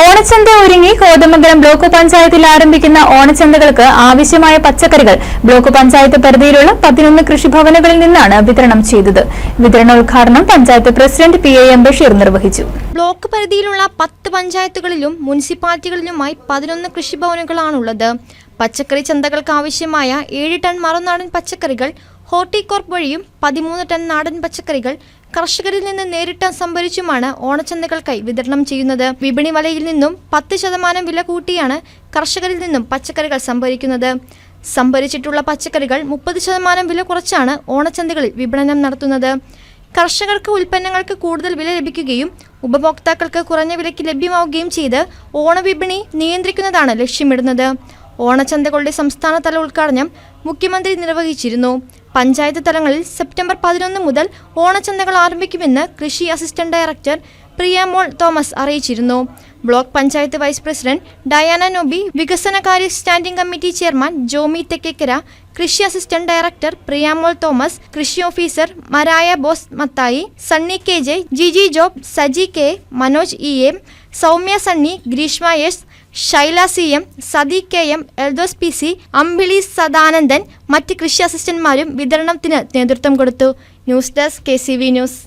ഓണച്ചന്ത ഒരുങ്ങി കോതമംഗലം ബ്ലോക്ക് പഞ്ചായത്തിൽ ആരംഭിക്കുന്ന ഓണച്ചന്തകൾക്ക് ആവശ്യമായ പച്ചക്കറികൾ ബ്ലോക്ക് പഞ്ചായത്ത് പരിധിയിലുള്ള പതിനൊന്ന് കൃഷിഭവനുകളിൽ നിന്നാണ് വിതരണം ചെയ്തത്. വിതരണോദ്ഘാടനം panchayat president P A M Basheer നിർവഹിച്ചു. ബ്ലോക്ക് പരിധിയിലുള്ള പത്ത് പഞ്ചായത്തുകളിലും മുനിസിപ്പാലിറ്റികളിലുമായി പതിനൊന്ന് കൃഷിഭവനുകളാണുള്ളത്. പച്ചക്കറി ചന്തകൾക്ക് ആവശ്യമായ ഏഴ് ടൺ മറുനാടൻ പച്ചക്കറികൾ ഹോർട്ടികോർപ്പ് വഴിയും പതിമൂന്ന് ടൺ നാടൻ പച്ചക്കറികൾ കർഷകരിൽ നിന്ന് നേരിട്ട് സംഭരിച്ചുമാണ് ഓണച്ചന്തകൾക്കായി വിതരണം ചെയ്യുന്നത്. വിപണി വലയിൽ നിന്നും പത്ത് ശതമാനം വില കൂട്ടിയാണ് കർഷകരിൽ നിന്നും പച്ചക്കറികൾ സംഭരിക്കുന്നത്. സംഭരിച്ചിട്ടുള്ള പച്ചക്കറികൾ മുപ്പത് ശതമാനം വില കുറച്ചാണ് ഓണച്ചന്തകളിൽ വിപണനം നടത്തുന്നത്. കർഷകർക്ക് ഉൽപ്പന്നങ്ങൾക്ക് കൂടുതൽ വില ലഭിക്കുകയും ഉപഭോക്താക്കൾക്ക് കുറഞ്ഞ വിലയ്ക്ക് ലഭ്യമാവുകയും ചെയ്ത് ഓണവിപണി നിയന്ത്രിക്കുന്നതാണ് ലക്ഷ്യമിടുന്നത്. ഓണച്ചന്തകളുടെ സംസ്ഥാനതല ഉദ്ഘാടനം മുഖ്യമന്ത്രി നിർവഹിച്ചിരുന്നു. പഞ്ചായത്ത് തലങ്ങളിൽ സെപ്റ്റംബർ പതിനൊന്ന് മുതൽ ഓണച്ചന്തകൾ ആരംഭിക്കുമെന്ന് കൃഷി അസിസ്റ്റന്റ് ഡയറക്ടർ പ്രിയമോൾ തോമസ് അറിയിച്ചിരുന്നു. Block panchayat vice president Diana Noby വികസനകാര്യ standing committee chairman Jomy Thekkekara കൃഷി അസിസ്റ്റന്റ് ഡയറക്ടർ പ്രിയാമോൾ തോമസ് കൃഷി officer മരായ Bose Mathai Sunny K J Jiji Job Saji K Manoj E M Soumya Sunny Greeshma S Shaila C M Sathi K M Eldhose P C Ambili Sadanandan മറ്റ് കൃഷി അസിസ്റ്റന്റുമാരും വിതരണത്തിന് നേതൃത്വം കൊടുത്തു. News desk K C V news.